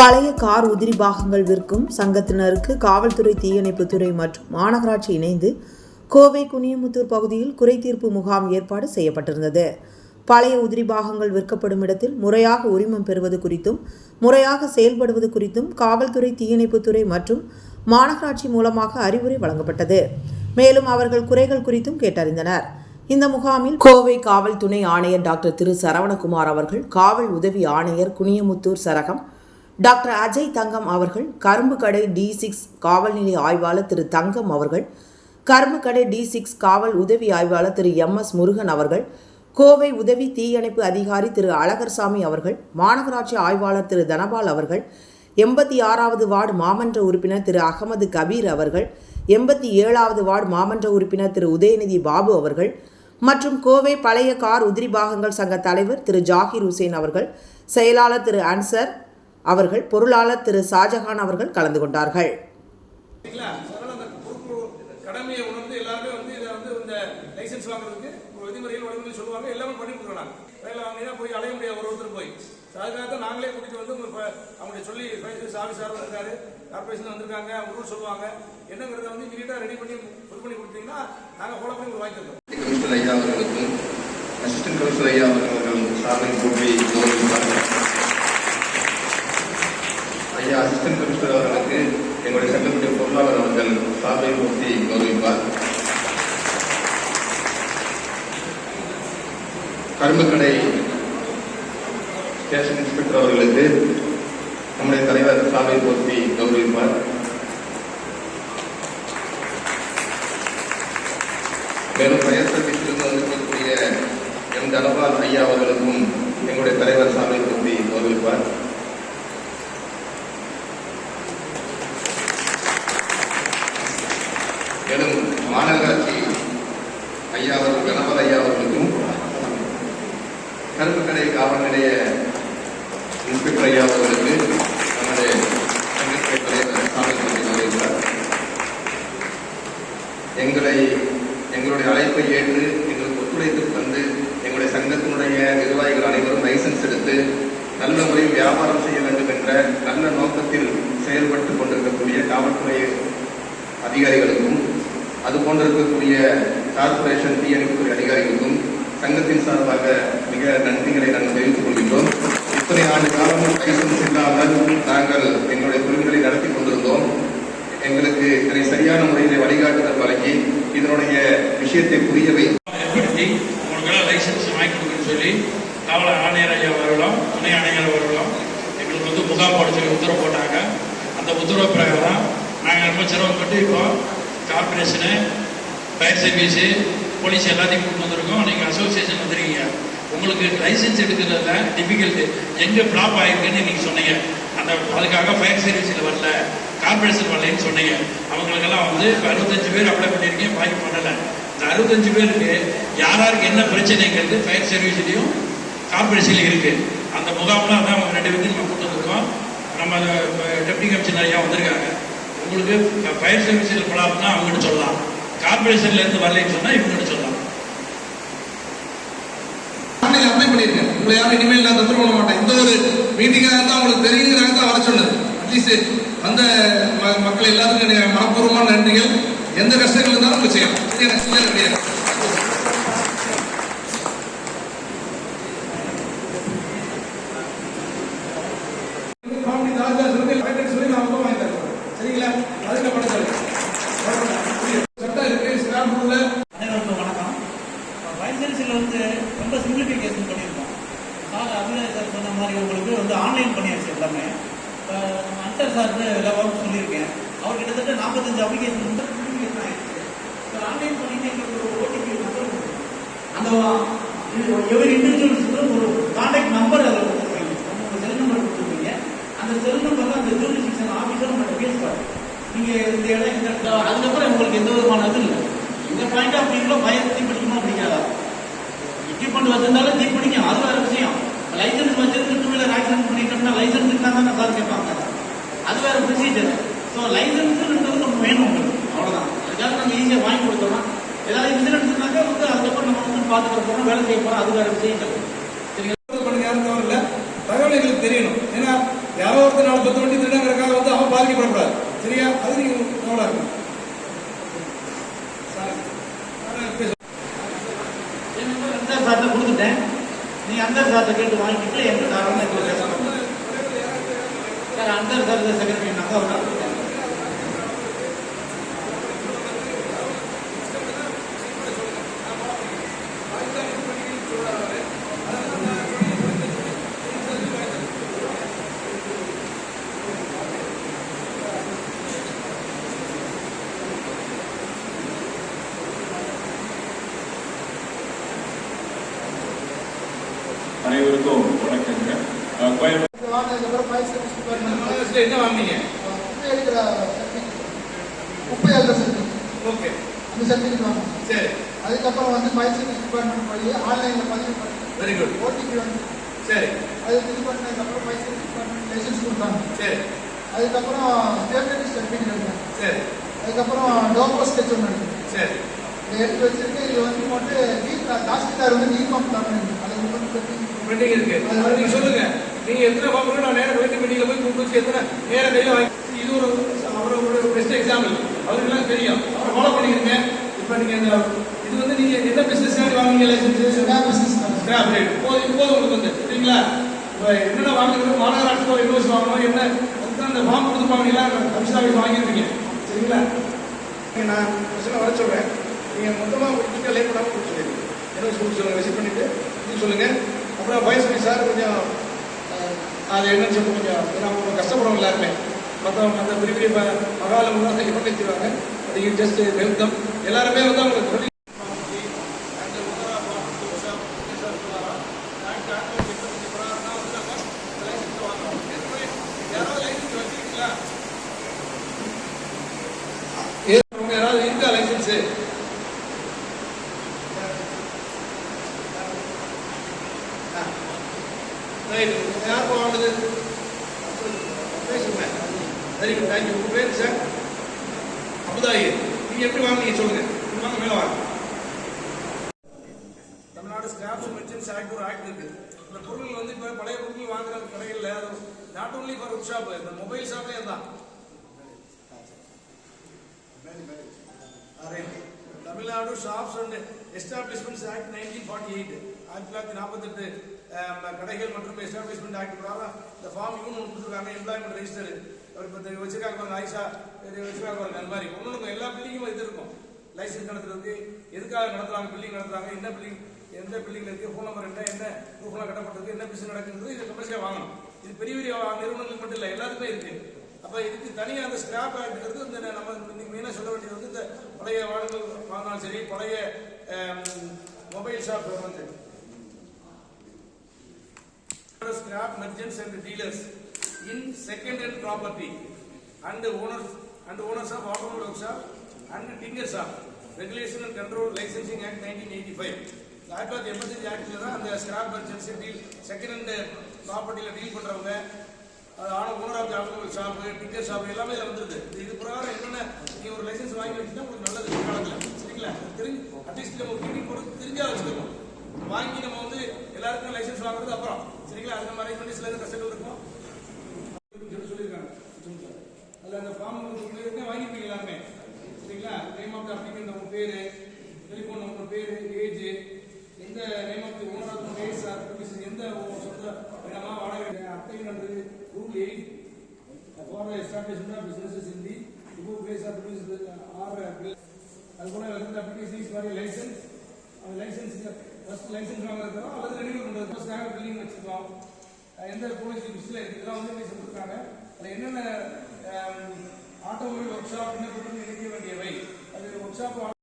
பழைய கார் உதிரி பாகங்கள் விற்கும் சங்கத்தினருக்கு காவல்துறை தீயணைப்புத்துறை மற்றும் மாநகராட்சி இணைந்து கோவை குனியமுத்தூர் பகுதியில் குறைதீர்ப்பு முகாம் ஏற்பாடு செய்யப்பட்டிருந்தது. பழைய உதிரி பாகங்கள் விற்கப்படும் இடத்தில் முறையாக உரிமம் பெறுவது குறித்தும் முறையாக செயல்படுவது குறித்தும் காவல்துறை தீயணைப்புத்துறை மற்றும் மாநகராட்சி மூலமாக அறிவுரை வழங்கப்பட்டது. மேலும் அவர்கள் குறைகள் குறித்தும் கேட்டறிந்தனர். இந்த முகாமில் கோவை காவல் துணை ஆணையர் டாக்டர் திரு சரவணகுமார் அவர்கள் காவல் உதவி ஆணையர் குனியமுத்தூர் சரகம் டாக்டர் அஜய் தங்கம் அவர்கள் கரும்பு கடை டி சிக்ஸ் காவல்நிலை ஆய்வாளர் திரு தங்கம் அவர்கள் கரும்பு கடை டி சிக்ஸ் காவல் உதவி ஆய்வாளர் திரு எம் எஸ் முருகன் அவர்கள் கோவை உதவி தீயணைப்பு அதிகாரி திரு அழகர்சாமி அவர்கள் மாநகராட்சி ஆய்வாளர் திரு தனபால் அவர்கள் எண்பத்தி ஆறாவது வார்டு மாமன்ற உறுப்பினர் திரு அகமது கபீர் அவர்கள் எண்பத்தி ஏழாவது வார்டு மாமன்ற உறுப்பினர் திரு உதயநிதி பாபு அவர்கள் மற்றும் கோவை பழைய கார் உதிரி பாகங்கள் சங்க தலைவர் திரு ஜாகிர் ஹுசேன் அவர்கள் செயலாளர் திரு அன்சர் அவர்கள் பொருளாளர் திரு ஷாஜஹான் அவர்கள் கலந்து கொண்டார்கள். கடமையை உணர்ந்து எல்லாருமே வந்து இதை வந்து இந்த லைசென்ஸ் வாங்குறதுக்கு ஒரு விதிமுறைகள் வழிமுறை சொல்லுவாங்க. எல்லாமே பண்ணி கொடுக்குறோம் வேலை வாங்கினா போய் அலைய முடியாது ஒரு ஒருத்தர் போய். அதுக்காக தான் நாங்களே கூட்டிட்டு வந்து உங்க ப- அவங்களை சொல்லி ஃபைனான்ஸ் ஆஃபீஸர் வந்திருக்காரு கார்பரேஷன் வந்திருக்காங்க அவங்க ரூல் சொல்லுவாங்க. என்னங்கிறத வந்து இமீடியட்டா ரெடி பண்ணி ஃபில் பண்ணி கொடுத்தீங்கன்னா நாங்க ஃபாலோ பண்ணி வாங்கி தருவோம். கமிஷனர் ஐயா அவர்களுக்கும் அசிஸ்டன்ட் கமிஷனர் ஐயா அவர்கள் சார்பில் போட்டி கௌரவிப்பார்கள் ஐயா அசிஸ்டன்ட் கமிஷனர் அவர்களுக்கு எங்களுடைய சங்கத்துடைய பொருளாளர் அவர்கள் சார்பை மூர்த்தி கௌரவிப்பார். கரும்புக்கடை ஸ்டேஷன் இன்ஸ்பெக்டர் அவர்களுக்கு நம்முடைய தலைவர் சாலை போர்த்தி கௌரவிப்பார். மேலும் பயர் சர்வீஸிலிருந்து வந்திருக்கக்கூடிய எம் தனபால் ஐயா அவர்களுக்கும் எங்களுடைய தலைவர் சாலை போர்த்தி கௌரவிப்பார். மேலும் மாநகராட்சி ஐயா அவர்கள் கணபர் ஐயா அவர்களுக்கும் கருப்பு கடை காவல் நிலைய இன்ஸ்பெக்டர் ஐயா அவர்களுக்கு நம்முடைய சங்கத்துறை தலைவர் சார்பை பற்றி கௌரவிப்பார் எங்களை எங்களுடைய அழைப்பை ஏற்று எங்களுக்கு ஒத்துழைத்து தந்து எங்களுடைய சங்கத்தினுடைய நிர்வாகிகள் அனைவரும் லைசன்ஸ் எடுத்து நல்ல முறையில் வியாபாரம் செய்ய வேண்டும் என்ற நல்ல நோக்கத்தில் செயல்பட்டு கொண்டிருக்கக்கூடிய காவல்துறை அதிகாரிகளுக்கும் அது போன்றிருக்கக்கூடிய கார்ப்பரேஷன் தீயணைப்புத்துறை அதிகாரிகளுக்கும் சங்கத்தின் சார்பாக மிக நன்றிகளை நாங்கள் தெரிவித்துக் கொள்கின்றோம். இத்தனை ஆண்டு காலம் லைசன்ஸ் இல்லாமல் நாங்கள் எங்களுடைய தொழில்களை நடத்தி கொண்டிருந்தோம். எங்களுக்கு இதனை சரியான முறையில் வழிகாட்டுதல் வழங்கி இதனுடைய விஷயத்தை புரிய வைத்து ஏற்படுத்தி லைசன்ஸ் வாங்கி கொடுக்குன்னு சொல்லி காவல் ஆணையர் ஐயா அவர்களும் துணை ஆணையர் அவர்களும் எங்களுக்கு வந்து முகாம் போட சொல்லி உத்தரவு போட்டாங்க. அந்த உத்தரவு பிரகாரம் நாங்கள் ரொம்ப சிரமப்பட்டு இப்போ கார்பரேஷனு ஃபயர் சர்வீஸு போலீஸ் எல்லாத்தையும் கூட்டு வந்திருக்கோம். நீங்கள் அசோசியேஷன் வந்துருக்கீங்க. உங்களுக்கு லைசன்ஸ் எடுக்கிறதுல டிஃபிகல்ட்டு எங்கே ஃப்ளாப் ஆகிருக்குன்னு நீங்கள் சொன்னீங்க. அந்த அதுக்காக ஃபயர் சர்வீஸில் வரல. கார்பரேஷன் வரலன்னு சொன்னீங்க. அவங்களுக்கெல்லாம் வந்து இப்போ அறுபத்தஞ்சு பேர் அப்ளை பண்ணியிருக்கீங்க பாக்கி பண்ணலை. இந்த அறுபத்தஞ்சு பேருக்கு யார் யாருக்கு என்ன பிரச்சனைங்கிறது ஃபயர் சர்வீஸ்லேயும் கார்பரேஷன்லையும் இருக்குது அந்த முகாம்லாம் தான் அவங்க ரெண்டு பேருக்கு நம்ம கூட்டு வந்திருக்கோம். நம்ம டெப்டி கமிஷனர் ஐயா வந்திருக்காங்க உங்களுக்கு ஃபயர் சர்வீஸில் ப்ராப்ளம்னா அவங்ககிட்ட சொல்லலாம். கார்பரேஷன்ல இருந்து வரலைன்னு சொன்னா இவங்ககிட்ட சொல்லலாம். ஆன்லைன் அப்ளை பண்ணியிருக்கேன். உங்களை யாரும் இனிமேல் நான் தொந்தரவு பண்ண மாட்டேன். இந்த ஒரு மீட்டிங்காக தான் உங்களுக்கு தெரியுங்கிறாங்க தான் வர சொன்னது. அட்லீஸ்ட் அந்த ம- மக்கள் எல்லாத்துக்கும் எனக்கு மனப்பூர்வமான நன்றிகள். எந்த கஷ்டங்கள் இருந்தாலும் உங்களுக்கு செய்யலாம். சரி, எனக்கு செய்ய முடியாது சரிங்களா அதுக்கு பண்ண சட்டம் இருக்கு ஸ்டாம்ப் ரூல்ல அனைவருக்கும் வணக்கம் வைசன்ஸில் வந்து ரொம்ப சிம்பிளிஃபிகேஷன் பண்ணியிருக்கோம் சார் அபிநய சார் சொன்ன மாதிரி உங்களுக்கு வந்து ஆன்லைன் பண்ணியாச்சு எல்லாமே இப்போ நம்ம அன்டர் சார் எல்லா ஒர்க்கும் சொல்லியிருக்கேன் அவர் கிட்டத்தட்ட ஆன்லைன் பண்ணிட்டு ஒரு ஓடிபி நம்பர் அந்த ஒரு கான்டாக்ட் நம்பர் அதில் கொடுத்துருக்கீங்க. உங்களோட செல் நம்பர் கொடுத்துருக்கீங்க. அந்த செல் அந்த ஜூரிஸ்டிக்ஷன் ஆஃபீஸர் உங்கள்கிட்ட பேசுவார். நீங்க இந்த இடம் இந்த அதுக்கப்புறம் உங்களுக்கு எந்த விதமான இது இல்லை. இந்த பாயிண்ட் ஆஃப் வியூல பயத்தை தீப்பிடிக்குமா பிடிக்காதா? எக்யூப்மெண்ட் வச்சிருந்தாலும் தீப்பிடிக்கும் அது வேற விஷயம். லைசன்ஸ் வச்சிருந்து டூ வீலர் ஆக்சிடென்ட் பண்ணிட்டோம்னா லைசன்ஸ் இருந்தா தானே சார் கேட்பாங்க அது வேற ப்ரொசீஜர் ஸோ லைசன்ஸ் நமக்கு வேணும் உங்களுக்கு அவ்வளோதான் அதுக்காக நம்ம ஈஸியாக வாங்கி கொடுத்தோம்னா ஏதாவது இன்சிடென்ட் இருந்தாக்கா வந்து அதுக்கப்புறம் நம்ம வந்து பார்த்துக்க போகிறோம் வேலை செய்ய போகிறோம் அது வேறு விஷயம் கிடையாது பண்ண யாரும் தவறு இல்லை. தகவல் எங்களுக்கு தெரியணும். ஏன்னா யாரோ ஒருத்தர் நாலு பத்து வண்டி திருடங்கிறக்காக வந்து அவன் பாதிக்கப்படக்கூடாது. சரியா? அது நீங்கள் கவலை இருக்கணும். சார்ட்ட கொடுத்துட்டேன். நீங்கள் அந்த சார்ட்ட கேட்டு வாங்கிட்டு எங்கள் தாராளமாக சார் அந்த சார் செக்ரட்டரி நாங்கள் ஓகே. அந்த சர்டிஃபிகேட் வாங்கணும் சரி. அதுக்கப்புறம் வந்து சர்வீஸ் டிபார்ட்மெண்ட் போய் ஆன்லைனில் பதிவு பண்ணி வெரி குட் ஓடிபி வந்து சரி. அது இது பண்ணதுக்கப்புறம் சர்வீஸ் டிபார்ட்மெண்ட் லைசன்ஸ் கொடுத்தாங்க. சரி. அதுக்கப்புறம் ஸ்டேட்டஸ் சர்டிஃபிகேட் எடுத்தேன். சரி. அதுக்கப்புறம் டோப்போ ஸ்கெட்ச் ஒன்று எடுத்தேன். சரி. இதை எடுத்து வச்சிருக்கு. இது வந்து போட்டு நீ தாசில்தார் வந்து நீ ஃபார்ம் தான் அதை வந்து பெண்டிங் இருக்கு. அது நீங்க சொல்லுங்க. நீங்க எத்தனை பாம்பு நான் நேரம் கலெக்டர் மீட்டிங்ல போய் கூப்பிட்டு எத்தனை நேரம் கையில வாங்கி இது ஒரு அவரோட பெஸ்ட் எக்ஸாம்பிள் அவருக்கெல்லாம் தெரியும். ஃபாலோ பண்ணிக்கிறீங்க இப்போ நீங்க இந்த இது வந்து நீங்க என்ன பிசினஸ் வாங்குங்க லைசன்ஸ் பிசினஸ் ஸ்கிராப் ரேட் போதும் இப்போது உங்களுக்கு வந்து சரிங்களா? இப்போ என்னென்ன வாங்குறது மாநகராட்சி ஒரு இன்வெஸ்ட் வாங்கணும். என்ன அதுக்கு அந்த ஃபார்ம் கொடுத்துருப்பாங்களா கமிஷன் ஆஃபீஸ் வாங்கியிருப்பீங்க. சரிங்களா? நீங்க நான் பிரச்சனை வர சொல்றேன். நீங்கள் மொத்தமாக முடிச்சுட்டு லேட் பண்ணாமல் கொடுத்துருங்க என்ன சொல்லி சொல்லுங்கள் விசிட் பண்ணிட்டு இது சொல்லுங்க. அப்புறம் வயசு சார் கொஞ்சம் அது என்னன்னு சொல்லி கொஞ்சம் ஏன்னா அவங்க எல்லாருமே. மற்றவங்க அந்த பெரிய பெரிய ம- மகாலவங்க தான் இது பண்ணி வச்சிருவாங்க அது ஜஸ்ட் வெல்கம் எல்லாருமே வந்து அவங்களுக்கு சொல்லி ஏற்கனவே யாராவது இருக்கா லைசன்ஸ் ரைட் யார் வாங்குது பேசுங்க வெரி குட் தேங்க்யூ உங்க பேர் சார் அபுதாயி நீங்க எப்படி வாங்குனீங்க சொல்லுங்க. வாங்க மேல வாங்க. தமிழ்நாடு ஸ்கிராப்ஸ் மெர்ச்சன்ஸ் ஆக்ட் ஒரு ஆக்ட் இருக்கு. இந்த பொருள் வந்து இப்போ பழைய பொருட்கள் வாங்குற கடைகளில் not only for workshop இந்த மொபைல் ஷாப்பே தான். Tamil Nadu shops and establishments act nineteen forty eight ஆயிரத்தி தொள்ளாயிரத்தி நாற்பத்தெட்டு கடைகள் மற்றும் எஸ்டாப்ளிஷ்மெண்ட் ஆக்ட் பிரகாரம் இந்த ஃபார்ம் இவனு ஒன்று கொடுத்துருக்காங்க எம்ப்ளாய்மெண்ட் ரெஜிஸ்டர் ஒரு இப்போ வச்சிருக்காங்க பாருங்க ஆயிஷா இது வச்சுருக்காங்க பாருங்க அந்த மாதிரி. ஒன்று எல்லா பில்டிங்கும் இது இருக்கும். லைசன்ஸ் நடத்துறதுக்கு எதுக்காக நடத்துறாங்க பில்டிங் நடத்துறாங்க என்ன பில்டிங் எந்த பில்டிங்ல இருக்குது ஃபோன் நம்பர் என்ன என்ன ப்ரூஃப்லாம் கட்டப்பட்டிருக்கு என்ன பிசினஸ் நடக்குது இது கமர்ஷியலாக வாங்கணும். இது பெரிய பெரிய நிறுவனங்கள் மட்டும் இல்லை எல்லாத்துக்குமே இருக்குது அப்போ இதுக்கு தனியாக அந்த ஸ்கிராப் ஆக்ட்ங்கிறது இந்த நம்ம இன்னைக்கு மெயினாக சொல்ல வேண்டியது வந்து இந்த பழைய வாகனங்கள் வாங்கினாலும் சரி பழைய மொபைல் ஷாப் வந்து. Scrap merchants and dealers in second hand property. And the owners and the owners of automobile workshop and tinker shop regulation and control licensing act 1985 இந்த ஆயிரத்தி தொள்ளாயிரத்தி எண்பத்தஞ்சு ஆக்டில் தான் அந்த scrap merchants deal second hand ப்ராப்பர்ட்டியில் deal பண்ணுறவங்க அது ஆன owner of automobile shop ticket shop எல்லாமே இதில் வந்துருது. இது பிரகாரம் என்னென்ன நீங்கள் ஒரு லைசன்ஸ் வாங்கி வச்சுன்னா உங்களுக்கு நல்லது காலத்தில் சரிங்களா? தெரிஞ்சு அட்லீஸ்ட் நம்ம ஒரு கொடுத்து தெரிஞ்சா வச்சுக்கணும். வாங்கி நம்ம வந்து எல்லாருக்கும் லைசன்ஸ் வாங்குறது அப்புறம். சரிங்களா? அது நம்ம அரேஞ்ச் பண்ணி சில கஷ்டங்கள் இருக்கும் சொல்லி சொல்லியிருக்காங்க அதில் அந்த ஃபார்ம் வந்து வாங்கிப்பீங்க எல்லாருமே சரிங்களா நேம் ஆஃப் த அப்ளிகண்ட் உங்க பேரு டெலிஃபோன் நம்பர் பேரு ஏஜ் எந்த name of the owner of place or எந்த உங்க சொந்த இடமா வாடகை அட்டை number rule eight for establishment of businesses in the இப்போ பிளேஸ் ஆர் ப்ரொவிஷன் ஆர் அதுபோல வந்து அப்ளிகேஷன் மாதிரி லைசன்ஸ் அந்த லைசன்ஸ் ஃபர்ஸ்ட் லைசன்ஸ் வாங்குறதோ அல்லது ரெனியூல் பண்ணுறது ஃபர்ஸ்ட் நாங்கள் பில்லிங் வச்சுருக்கோம் எந்த போலீஸ் லிஸ்ட்டில் இருக்குது இதெல்லாம் வந்து எப்படி சொல்லிருக்காங்க அதில் என்னென்ன ஆட்டோமொபைல் ஒர்க் ஷாப் என்ன இணைக்க வேண்டியவை. அது ஒர்க் ஷாப்